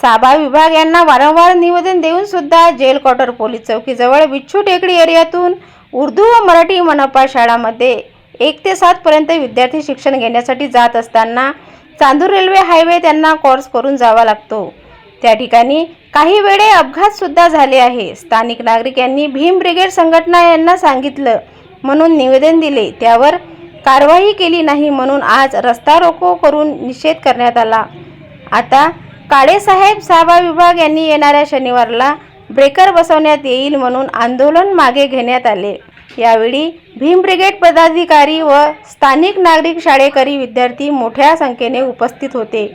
साबा विभाग यांना वारंवार निवेदन देऊन सुद्धा जेल क्वार्टर पोलीस चौकीजवळ बिच्छू टेकडी एरियातून उर्दू व मराठी मनपा शाळामध्ये एक ते सातपर्यंत विद्यार्थी शिक्षण घेण्यासाठी जात असताना चांदूर रेल्वे हायवे त्यांना कोर्स करून जावा लागतो. त्या ठिकाणी काही वेळे अपघातसुद्धा झाले आहे. स्थानिक नागरिक यांनी भीम ब्रिगेड संघटना यांना सांगितलं म्हणून निवेदन दिले. त्यावर कारवाई केली नाही म्हणून आज रस्ता रोको करून निषेध करण्यात आला. आता काळेसाहेब साबा विभाग यांनी येणाऱ्या शनिवारला ब्रेकर बसवण्यात येईल म्हणून आंदोलन मागे घेण्यात आले. यावेळी भीम ब्रिगेड पदाधिकारी व स्थानिक नागरिक शाळेकरी विद्यार्थी मोठ्या संख्येने उपस्थित होते.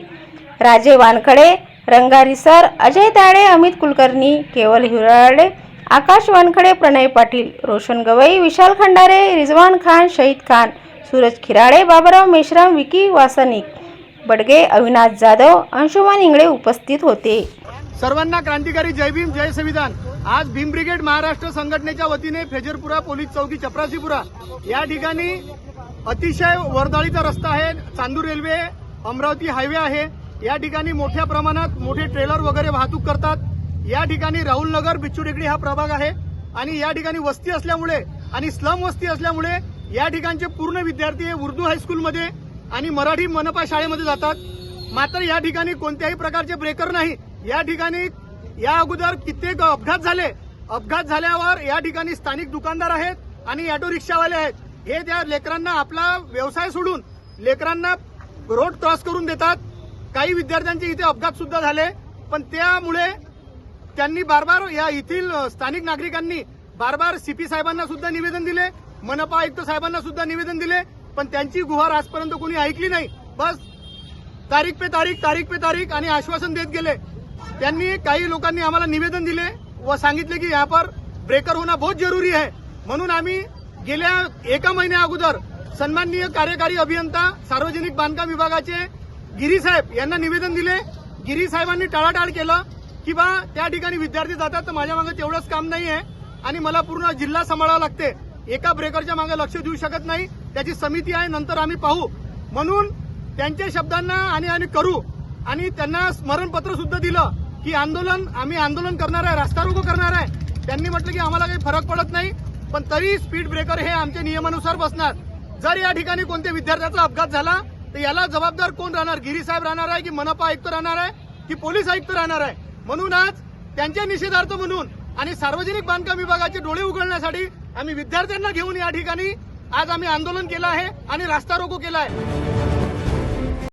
राजे वानखडे रंगारी सर अजय ताळे अमित कुलकर्णी केवल हिराळे आकाश वानखडे प्रणय पाटील रोशन गवई विशाल खंडारे रिजवान खान शहीद खान सूरज खिराळे बाबराव मेश्राम विकी वासनिक बडगे अविनाश जाधव अंशुमान इंगळे उपस्थित होते. सर्वांना क्रांतिकारी जय भीम जय संविधान. आज भीम ब्रिगेड महाराष्ट्र संघटनेच्या वतीने फेजरपुरा पोलीस चौकी चपरासीपुरा. या ठिकाणी अतिशय वर्दळीचा रस्ता आहे. चांदूर रेल्वे अमरावती हायवे आहे. या ठिकाणी मोठ्या प्रमाणात मोठे ट्रेलर वगैरे वाहतूक करतात. या ठिकाणी राहुल नगर बिच्चू टेकडी हा प्रभाग आहे. आणि या ठिकाणी वस्ती असल्यामुळे आणि स्लम वस्ती असल्यामुळे या ठिकाणचे पूर्ण विद्यार्थी हे उर्दू हायस्कूलमध्ये आणि मराठी मनपा शाळेमध्ये जातात. मात्र या ठिकाणी कोणत्याही प्रकारचे ब्रेकर नाही. या ठिकाणी या अगोदर कित्येक अपघात झाले. अपघात झाल्यावर या ठिकाणी स्थानिक दुकानदार आहेत आणि ऑटो रिक्षावाले आहेत. हे त्या लेकरांना आपला व्यवसाय सोडून लेकरांना रोड क्रॉस करून देतात. काही विद्यार्थ्यांचे इथे अपघात सुद्धा झाले. पण त्यामुळे त्यांनी बार बार या येथील स्थानिक नागरिकांनी बार बार सीपी साहेबांना सुद्धा निवेदन दिले. मनपा आयुक्त साहेबांना सुद्धा निवेदन दिले. पण त्यांची गुहार आजपर्यंत कोणी ऐकली नाही. बस. तारीख पे तारीख तारीख पे तारीख आणि आश्वासन देत गेले. त्यांनी काही लोकांनी आम्हाला निवेदन दिले व सांगितले की यहाँ पर ब्रेकर होणं बहुत जरुरी आहे. म्हणून आम्ही गेल्या एका महिन्या अगोदर सन्माननीय कार्यकारी अभियंता सार्वजनिक बांधकाम विभागाचे गिरीसाहेब यांना निवेदन दिले. गिरी साहेबांनी टाळाटाळ केलं की बा त्या ठिकाणी विद्यार्थी जातात तर माझ्या मागे तेवढंच काम नाही आहे आणि मला पूर्ण जिल्हा सांभाळावा लागते. एका ब्रेकरच्या मागे लक्ष देऊ शकत नाही. त्याची समिती आहे नंतर आम्ही पाहू. म्हणून त्यांच्या शब्दांना आणि आणि करू. आणि त्यांना स्मरणपत्र सुद्धा दिलं की आंदोलन आम्ही आंदोलन करणार आहे रास्ता रोको करणार आहे. त्यांनी म्हटलं की आम्हाला काही फरक पडत नाही पण तरी स्पीड ब्रेकर हे आमच्या नियमानुसार बसणार. जर या ठिकाणी कोणत्या विद्यार्थ्याचा अपघात झाला तर याला जबाबदार कोण राहणार? गिरी साहेब राहणार आहे की मनपा आयुक्त राहणार आहे की पोलीस आयुक्त राहणार आहे? म्हणून आज त्यांच्या निषेधार्थ म्हणून आणि सार्वजनिक बांधकाम विभागाचे डोळे उघडण्यासाठी आम्ही विद्यार्थ्यांना घेऊन या ठिकाणी आज आम्ही आंदोलन केलं आहे आणि रास्ता रोको केला आहे.